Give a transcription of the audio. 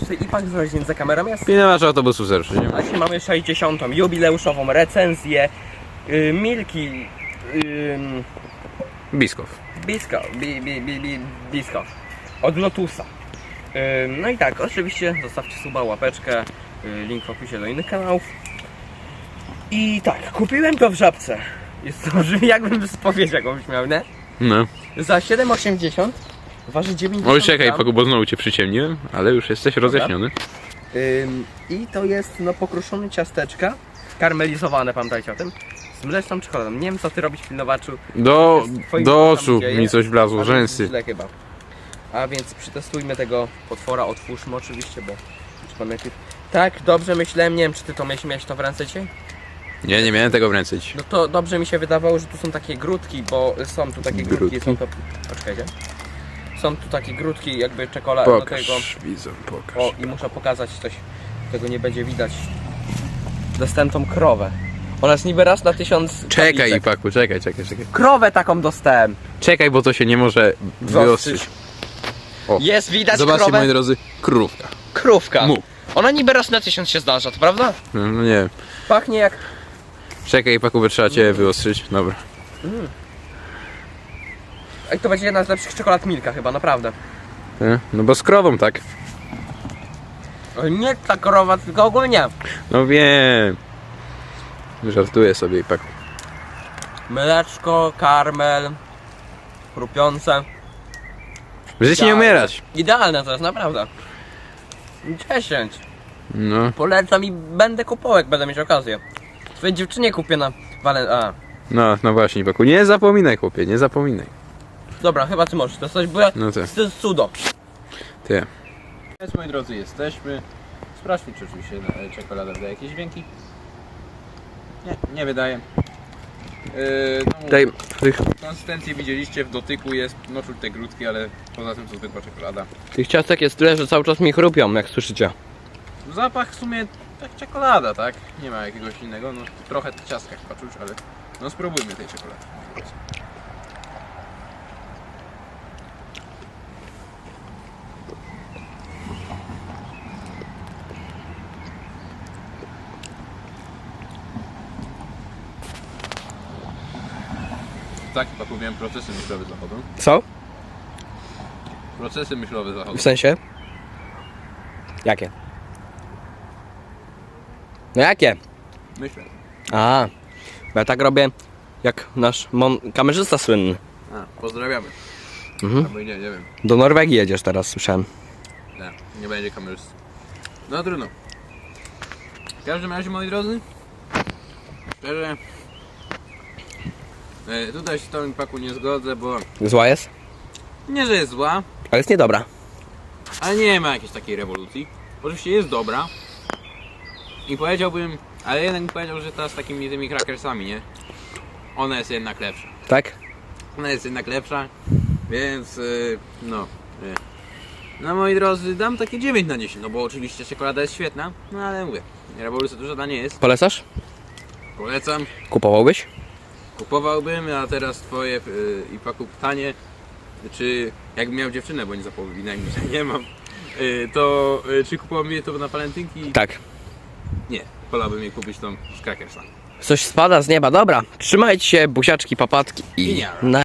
tutaj Ipak z za kamerą jest. Pilnować autobusu zerszy, nie. Właśnie mamy 60. jubileuszową recenzję yy, Milki yy, Biskow. Bisko, bi, bi, bi, bi, Bisko od Lotusa. Yy, no i tak, oczywiście zostawcie suba, łapeczkę, yy, link w opisie do innych kanałów. I tak, kupiłem go w żabce. Jest to brzmi jakbym spowiedź jakąś miał, nie? No. Za 7,80 waży 90 Oj, czekaj, gram. Paku, bo znowu cię przyciemniłem, ale już jesteś rozjaśniony. Ym, I to jest no pokruszone ciasteczka, karmelizowane, pamiętajcie o tym, z mleczną czekoladą. Nie wiem co ty robisz pilnowaczu. Do, z twoim do tam oczu dzieje, mi coś wlazło, ale rzęsy. Źle chyba. A więc przetestujmy tego potwora, otwórzmy oczywiście, bo. Tak, dobrze myślałem, nie wiem czy ty to miałeś, miałeś to w ręce dzisiaj? Nie, nie miałem tego w ręce dziś. No to dobrze mi się wydawało, że tu są takie grudki, bo są tu takie grudki, Grudki? są to... Poczekajcie. Są tu takie grudki jakby czekolady do tego... Pokaż, widzę, pokaż. O, i muszę pokazać coś, tego nie będzie widać. Dostałem tą krowę. Ona jest niby raz na tysiąc Czekaj, tabliczek. Paku, czekaj, czekaj, czekaj. Krowę taką dostałem. Czekaj, bo to się nie może wyostrzyć. O. Jest widać Zobaczcie, krowę. moi drodzy, krówka. Krówka. Mu. Ona niby raz na tysiąc się zdarza, to prawda? No, no nie wiem. Pachnie jak... Czekaj, Paku, bo trzeba cię wyostrzyć. Dobra. Ej, to będzie jedna z lepszych czekolad Milka chyba, naprawdę. No bo z krową, tak? Ale Nie ta krowa, tylko ogólnie. No wiem. Żartuję sobie, Paku. Mleczko, karmel, chrupiące. Żyć nie umierać. Idealne to jest, naprawdę. 10. No, Polecam i będę kupował, jak będę mieć okazję. Twojej dziewczynie kupię na Walen... A, no, no właśnie, Paku. Nie zapominaj, chłopie, nie zapominaj. Dobra, chyba ty możesz testować, bo ja... No tak. To jest cudo. Ty. Więc moi drodzy, jesteśmy. Sprawdźmy, czy oczywiście e, czekolada wydaje jakieś dźwięki. Nie, nie wydaje. Yy, no, tych, konsystencję widzieliście, w dotyku jest, no czuć te grudki, ale poza tym to zwykła czekolada. tych ciastek jest tyle, że cały czas mi chrupią, jak słyszycie. Zapach w sumie tak czekolada, tak? Nie ma jakiegoś innego, no trochę ciastka chyba czuć, ale no spróbujmy tej czekolady. Tak, chyba powiem, procesy myślowe zachodzą. Co? Procesy myślowe zachodzą. W sensie? Jakie? No jakie? Myślę. A, bo ja tak robię, jak nasz kamerzysta słynny. A, pozdrawiamy. Mhm. Albo nie, nie wiem. Do Norwegii jedziesz teraz, słyszałem. Nie, nie będzie kamerzysty. No trudno. W każdym razie, moi drodzy, szczerze, tutaj się tą paku nie zgodzę, bo Zła jest? nie, że jest zła, Ale jest niedobra. ale nie ma jakiejś takiej rewolucji. Oczywiście jest dobra i powiedziałbym, ale jednak bym powiedział, że ta z takimi tymi krakersami, nie? Ona jest jednak lepsza. Tak? Ona jest jednak lepsza, więc y, no. y. No moi drodzy, dam takie 9 na 10, no bo oczywiście czekolada jest świetna, no ale mówię, rewolucja to żadna nie jest. Polecasz? Polecam, Kupowałbyś? Kupowałbym, a teraz twoje y, i paku pytanie, czy jakbym miał dziewczynę, bo nie zapominaj mi, że nie mam, y, to y, czy kupowałbym je to na walentynki? Tak. Nie, wolałbym je kupić tą z krakersa. Coś spada z nieba, dobra. Trzymajcie się, buziaczki, papatki i nie. na